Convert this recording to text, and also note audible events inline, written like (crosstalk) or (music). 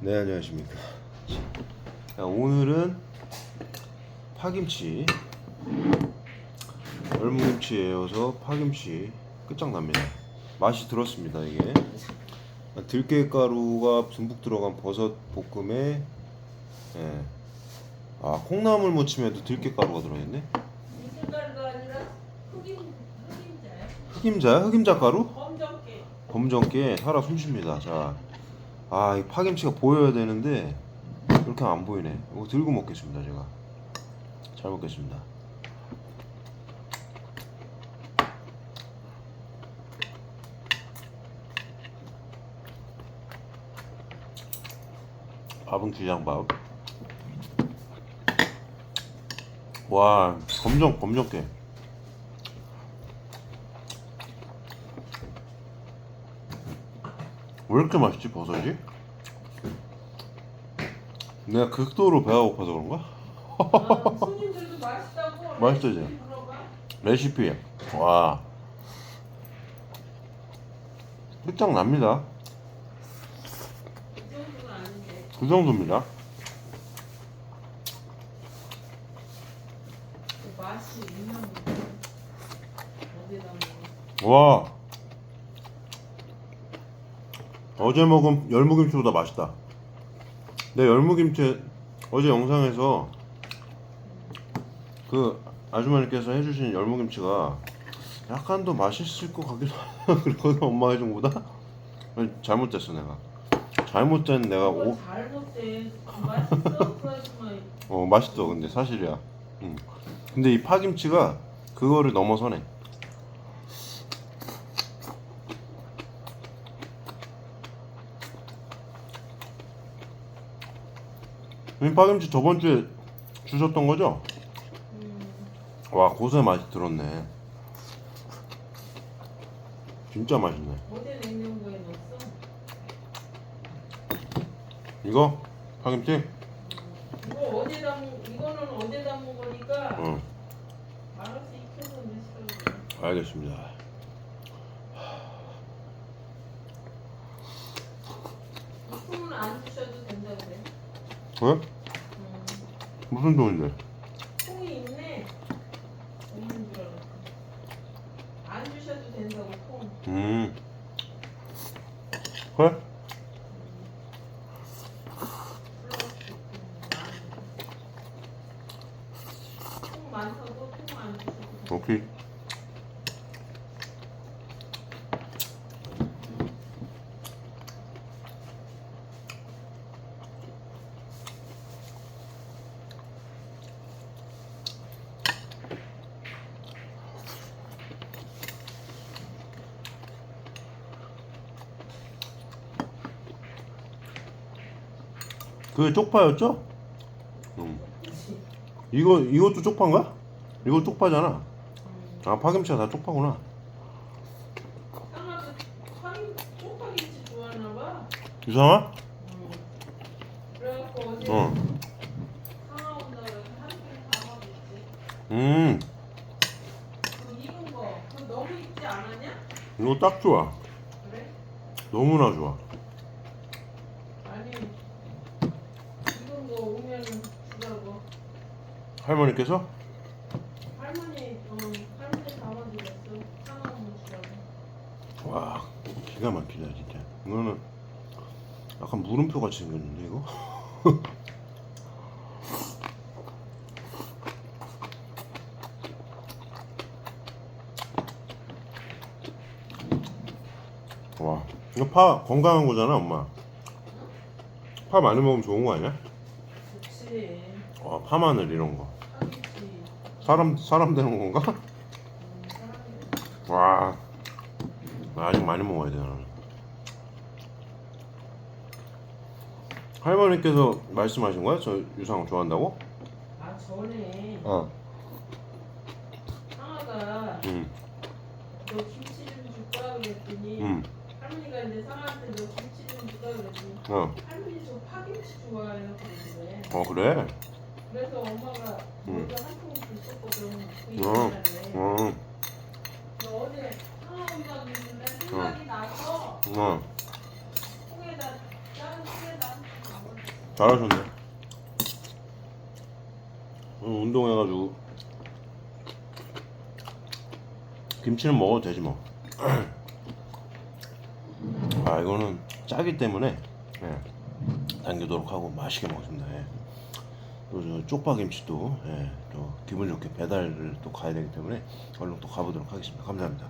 네 안녕하십니까 자, 오늘은 파김치 열무김치에어서 파김치 끝장납니다 맛이 들었습니다 이게 들깨가루가 듬뿍 들어간 버섯 볶음에 예. 아 콩나물 무침에도 들깨가루가 들어있네 이슬가루가 아니라 흑임 흑임자야. 흑임자야? 흑임자 가루? 검정깨. 검정깨 살아 숨쉽니다 자, 아, 이 파김치가 보여야 되는데 이렇게 안 보이네. 이거 들고 먹겠습니다, 제가. 잘 먹겠습니다. 밥은 기장밥. 와, 검정, 검정깨. 왜 이렇게 맛있지 버섯이? 내가 극도로 배가 고파서 그런가? 아, 손님들도 맛있다고. 이제? 레시피 물어봐. 레시피 와 끝장납니다 이 정도는 아닌데. 그 정도입니다 그 맛이 있나 보네. 어디다 먹어? 와 어제 먹은 열무김치보다 맛있다 내 열무김치 어제 영상에서 그 아주머니께서 해주신 열무김치가 약간 더 맛있을 것 같기도 하고 (laughs) 그랬거든 엄마 해준 거보다 잘못됐어 내가 잘못된 내가 오, 잘못돼. 맛있어. 어 맛있어 근데 사실이야 응. 근데 이 파김치가 그거를 넘어서네 이 파김치 저번 주에 주셨던 거죠? 음, 와 고소의 맛이 들었네 진짜 맛있네 어제 냉장고에 넣었어? 이거 파김치? 이거 어제 담은 이거는 어제 담은 거니까 응 알아서 익혀서 넣으시라고. 알겠습니다 손은 안 주셔도 된다 그래. 왜? 음, 무슨 돈인데? 콩이 있네. 없는 줄 알았어. 안 주셔도 된다고 콩. 음 그래? 콩 많다고 콩 안 주셔도 돼. 오케이 그게 쪽파였죠? 음. 이거 이것도 쪽파인가? 이거 쪽파잖아. 음. 아 파김치가 다 쪽파구나. 어제 어. 음? 이거 딱 좋아. 너무나 좋아. 아니 익은 거 오면은 주라고. 할머니께서 할머니, 어, 할머니. 상아 오면 주라고. 와 기가 막히다 진짜. 이거는 약간 물음표 같이 생겼는데 이거? (laughs) 와 이거 파 건강한 거잖아 엄마. 파 많이 먹으면 좋은 거 아니야? 좋지. 와 파마늘 이런 거. 사람 사람 되는 건가? 음, 와나 아직 많이 먹어야 돼 나는. 할머니께서 말씀하신 거야? 저 유상 좋아한다고? 아 전에 어. 상아가 응. 너 김치 좀 줄까 그랬더니 응. 할머니가 이제 상아한테 너 김치 좀 줄까 그랬더니 어. 할머니 저 파김치 좋아해요 그러더래. 어 그래. 그래서 엄마가 응. 먼저 한 통을 줬었거든. 그 어. 옛날에. 어. 너 어제 상아 온다고 했는데 생각이 나서 어. 통에다 작은 통에다 잘하셨네. 오늘 운동해가지고 김치는 먹어도 되지 뭐. (clears throat) 아 이거는 짜기 때문에 예, 당기도록 하고 맛있게 먹습니다. 예. 또저 쪽파김치도 예, 또 기분 좋게 배달을 또 가야 되기 때문에 얼른 또 가보도록 하겠습니다. 감사합니다.